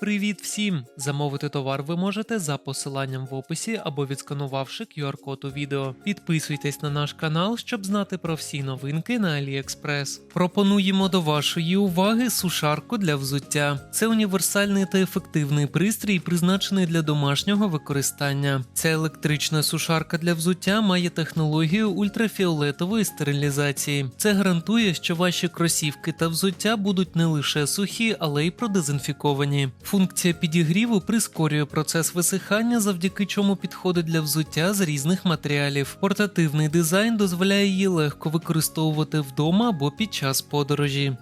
Привіт всім! Замовити товар ви можете за посиланням в описі або відсканувавши QR-код у відео. Підписуйтесь на наш канал, щоб знати про всі новинки на AliExpress. Пропонуємо до вашої уваги сушарку для взуття. Це універсальний та ефективний пристрій, призначений для домашнього використання. Ця електрична сушарка для взуття має технологію ультрафіолетової стерилізації. Це гарантує, що ваші кросівки та взуття будуть не лише сухі, але й продезінфіковані. Функція підігріву прискорює процес висихання, завдяки чому підходить для взуття з різних матеріалів. Портативний дизайн дозволяє її легко використовувати вдома або під час подорожі.